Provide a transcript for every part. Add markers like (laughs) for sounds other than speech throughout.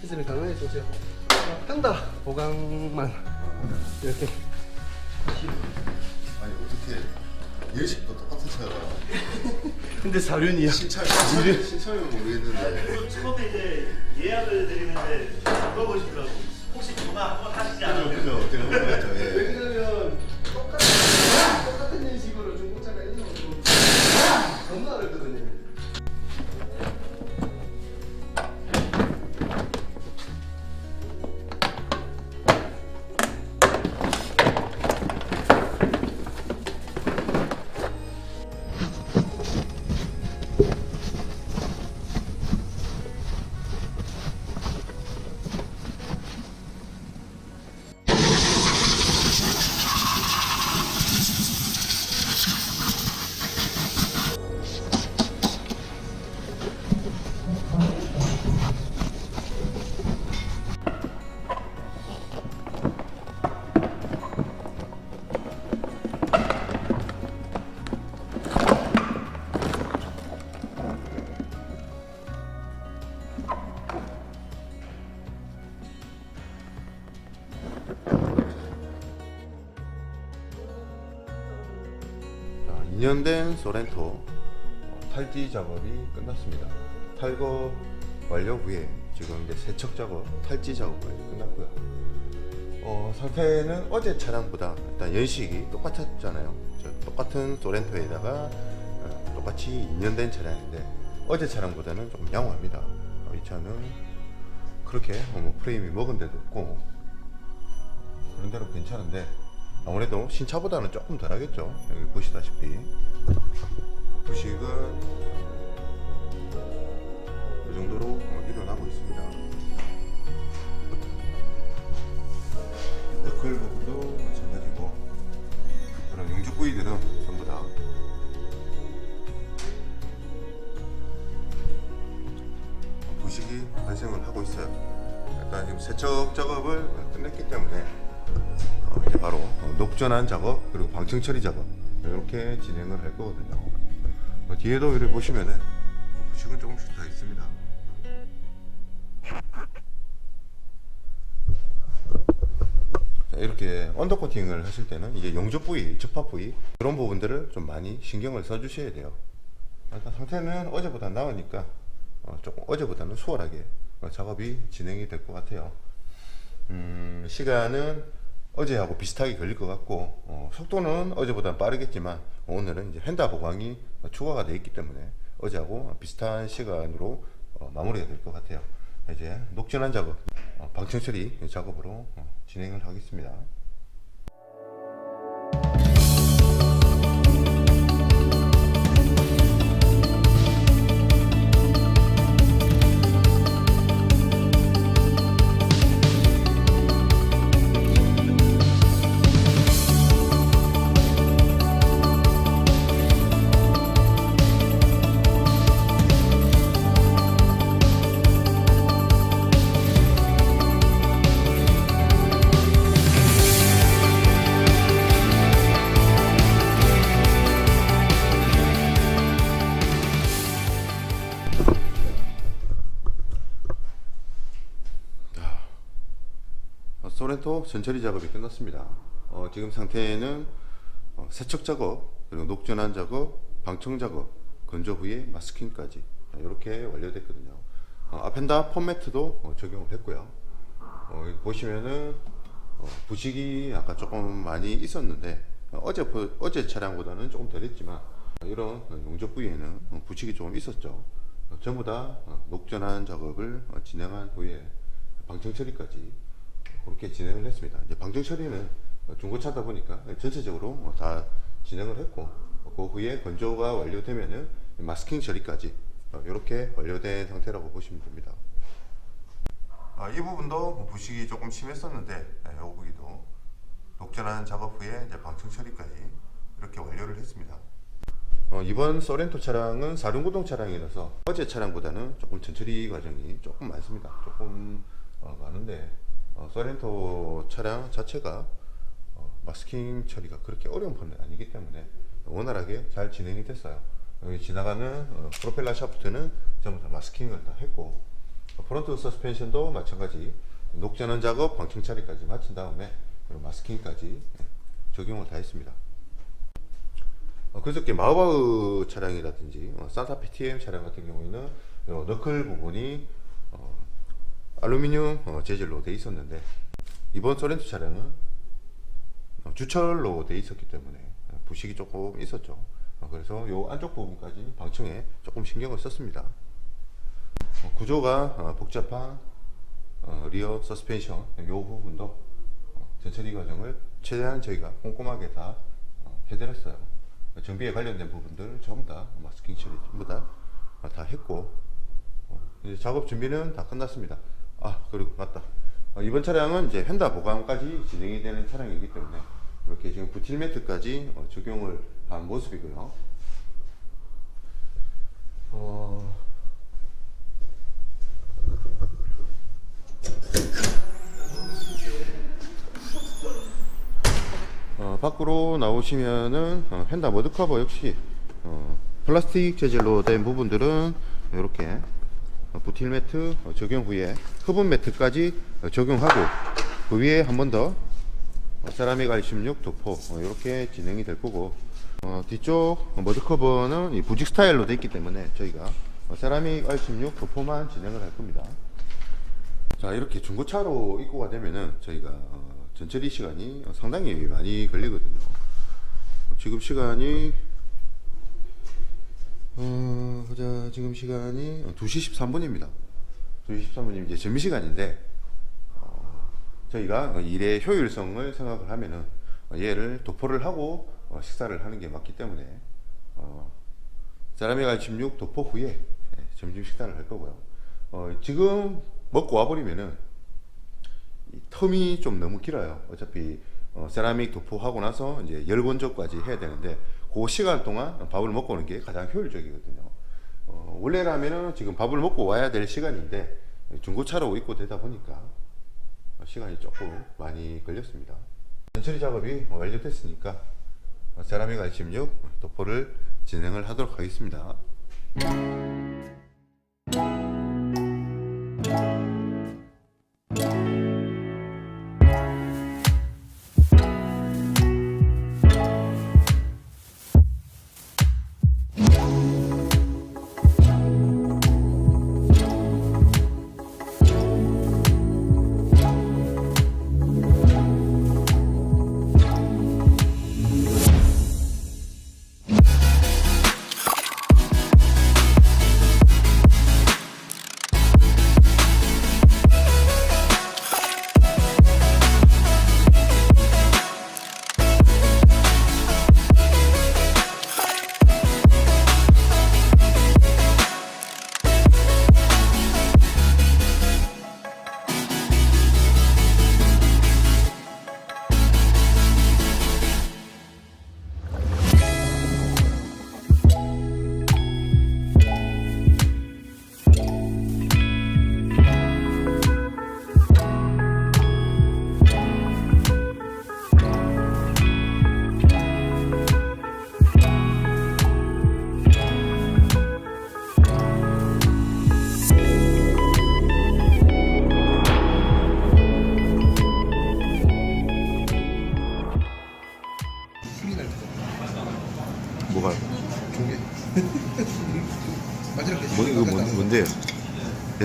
시스템이 강화해서 제가 끈다. 보강만. 이렇게. 아니 어떻게 예식도 똑같은 차가 (laughs) 근데 사륜이야 신차 신차면 모르겠는데. 처음에 이제 예약을 드리는데 물어보시더라고. 혹시 전화 한번 하시지 않아요? 그죠 그죠. 예. 왜냐면 자, 2년 된 소렌토 어, 탈지 작업이 끝났습니다. 탈거 완료 후에 지금 이제 세척 작업, 탈지 작업을 끝났고요. 어, 상태는 어제 차량보다 일단 연식이 똑같았잖아요. 저 똑같은 소렌토에다가 어, 똑같이 2년 된 차량인데 어제 차량보다는 좀 양호합니다. 어, 이 차는 그렇게 뭐 프레임이 먹은 데도 없고 그런 대로 괜찮은데 아무래도 신차보다는 조금 덜 하겠죠. 여기 보시다시피 부식은 이 정도로 어, 일어나고 있습니다. 너클 부분도 마찬가지고 그런 용접 부위들은 전부 다 부식이 발생을 하고 있어요. 일단 지금 세척 작업을 끝냈기 때문에 어, 바로 어, 녹전환 작업 그리고 방청 처리 작업 이렇게 진행을 할 거거든요. 어, 뒤에도 이렇게 보시면은 부식은 조금씩 다 있습니다. 자, 이렇게 언더 코팅을 하실 때는 이제 용접 부위, 접합 부위 그런 부분들을 좀 많이 신경을 써 주셔야 돼요. 일단 상태는 어제보다 나으니까 어, 조금 어제보다는 수월하게 어, 작업이 진행이 될 것 같아요. 음, 시간은 어제하고 비슷하게 걸릴 것 같고 어, 속도는 어제보다 빠르겠지만 오늘은 이제 휀다 보강이 추가가 되어 있기 때문에 어제하고 비슷한 시간으로 어, 마무리가 될 것 같아요. 이제 녹전환 작업, 어, 방청 처리 작업으로 어, 진행을 하겠습니다. 소렌토 전처리 작업이 끝났습니다. 어, 지금 상태는 어, 세척 작업, 그리고 녹전환 작업, 방청 작업, 건조 후에 마스킹까지 이렇게 완료됐거든요. 어, 아펜다 폼매트도 어, 적용을 했고요. 어, 보시면은 어, 부식이 아까 조금 많이 있었는데 어, 어제 보- 어제 차량보다는 조금 덜했지만 어, 이런 어, 용접 부위에는 어, 부식이 조금 있었죠. 어, 전부 다 어, 녹전환 작업을 어, 진행한 후에 방청 처리까지 그렇게 진행을 했습니다. 이제 방청 처리는 어, 중고차다 보니까 전체적으로 어, 다 진행을 했고 어, 그 후에 건조가 완료되면은 마스킹 처리까지 이렇게 완료된 상태라고 보시면 됩니다. 아, 이 부분도 뭐 부식이 조금 심했었는데 이 부분도 녹전환 작업 후에 이제 방청 처리까지 이렇게 완료를 했습니다. 어, 이번 소렌토 차량은 사륜구동 차량이라서 어제 차량보다는 조금 전처리 과정이 조금 많습니다. 조금 어, 많은데 어, 소렌토 차량 자체가 어, 마스킹 처리가 그렇게 어려운 편은 아니기 때문에 원활하게 잘 진행이 됐어요. 여기 지나가는 어, 프로펠러 샤프트는 전부 다 마스킹을 다 했고 어, 프론트 서스펜션도 마찬가지 녹전원 작업, 방충 처리까지 마친 다음에 그리고 마스킹까지 예, 적용을 다 했습니다. 어, 그저께 마우바우 차량이라든지 어, 산타페 TM 차량 같은 경우에는 요 너클 부분이 어, 알루미늄 어, 재질로 돼 있었는데 이번 소렌토 차량은 어, 주철로 돼 있었기 때문에 어, 부식이 조금 있었죠. 어, 그래서 요 안쪽 부분까지 방충에 조금 신경을 썼습니다. 어, 구조가 어, 복잡한 어, 리어 서스펜션 요 부분도 어, 전처리 과정을 최대한 저희가 꼼꼼하게 다 어, 해드렸어요. 정비에 관련된 부분들 전부 다 마스킹 처리 전부 다, 어, 다 했고 작업 준비는 다 끝났습니다. 아 그리고 맞다. 어, 이번 차량은 이제 휀다 보강까지 진행이 되는 차량이기 때문에 이렇게 지금 부틸 매트까지 어, 적용을 한 모습이고요. 어, 어, 밖으로 나오시면은 어, 휀다 머드커버 역시 어, 플라스틱 재질로 된 부분들은 이렇게 어, 부틸 매트 어, 적용 후에 흡음 매트까지 어, 적용하고 그 위에 한 번더 어, 세라믹 R16 도포 이렇게 진행이 될 거고 어, 뒤쪽 머드 커버는 이 부직 스타일로 되어 있기 때문에 저희가 어, 세라믹 R16 도포만 진행을 할 겁니다. 자 이렇게 중고차로 입고가 되면은 저희가 어, 전처리 시간이 어, 상당히 많이 걸리거든요. 지금 시간이 어, 보자 지금 시간이 2시 13분입니다. 2시 13분이면 이제 점심시간인데 어, 저희가 어, 일의 효율성을 생각을 하면은 어, 얘를 도포를 하고 어, 식사를 하는 게 맞기 때문에 어, 세라믹 R16 도포 후에 예, 점심 식사를 할 거고요. 어, 지금 먹고 와버리면은 이 텀이 좀 너무 길어요. 어차피 어, 세라믹 도포하고 나서 이제 열 건조까지 해야 되는데 그 시간 동안 밥을 먹고 오는 게 가장 효율적이거든요. 어, 원래라면은 지금 밥을 먹고 와야 될 시간인데 중고차로 입고 되다 보니까 어, 시간이 조금 많이 걸렸습니다. 전처리 작업이 완료됐으니까 어, 세라믹 R16 도포를 진행을 하도록 하겠습니다.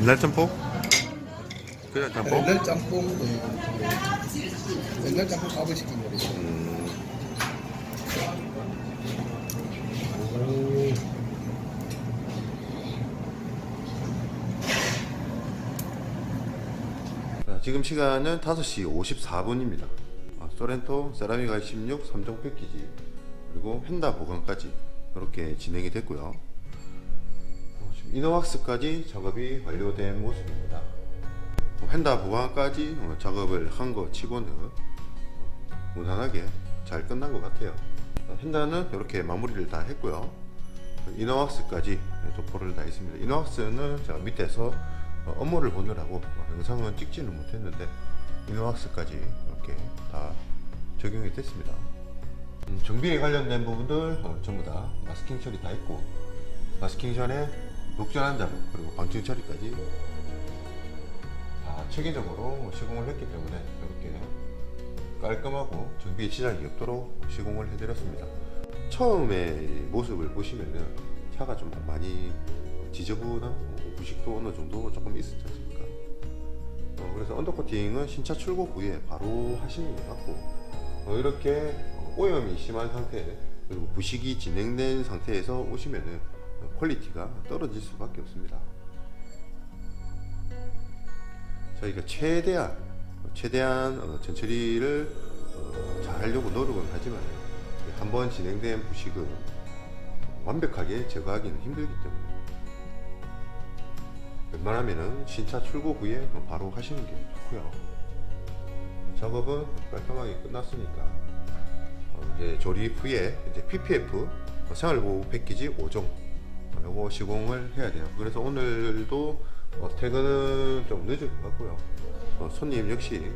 옛날 짬뽕? 그냥 짬뽕? 옛날 짬뽕. 그, 옛날 짬뽕 밥을 시킨 거리. 음, 자, 지금 시간은 5시 54분입니다. 아, 소렌토 세라믹 R16 3종 패키지 그리고 펜다 보강까지 이렇게 진행이 됐고요. 이너왁스까지 작업이 완료된 모습입니다. 어, 펜다 보강까지 어, 작업을 한 거 치고는 어, 무난하게 잘 끝난 것 같아요. 어, 펜다는 이렇게 마무리를 다 했고요. 이너왁스까지 도포를 다 했습니다. 이너왁스는 제가 밑에서 어, 업무를 보느라고 어, 영상은 찍지는 못했는데 이너왁스까지 이렇게 다 적용이 됐습니다. 음, 정비에 관련된 부분들 어, 전부 다 마스킹 처리 다 했고 마스킹 전에 녹전한 작업 그리고 방층 처리까지 다 체계적으로 시공을 했기 때문에 이렇게 깔끔하고 정비에 지장이 없도록 시공을 해드렸습니다. 처음에 모습을 보시면은 차가 좀 많이 지저분하고 부식도 어느 정도 조금 있었지 않습니까? 어, 그래서 언더코팅은 신차 출고 후에 바로 하시는 게 맞고 어, 이렇게 어, 오염이 심한 상태 그리고 부식이 진행된 상태에서 오시면은 어, 퀄리티가 떨어질 수밖에 없습니다. 저희가 최대한 최대한 어, 전처리를 어, 잘 하려고 노력은 하지만 한 번 진행된 부식은 완벽하게 제거하기는 힘들기 때문에 웬만하면은 신차 출고 후에 바로 하시는 게 좋고요. 작업은 깔끔하게 끝났으니까 어, 이제 조립 후에 이제 PPF 어, 생활보호 패키지 5종 요거 시공을 해야 돼요. 그래서 오늘도 어, 퇴근은 좀 늦을 것 같고요. 어, 손님 역시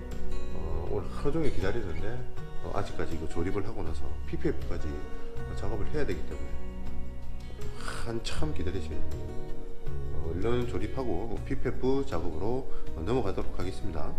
어, 오늘 하루 종일 기다리는데 어, 아직까지 이거 조립을 하고 나서 PPF까지 작업을 해야 되기 때문에 한참 돼요. 어, 얼른 조립하고 PPF 작업으로 어, 넘어가도록 하겠습니다.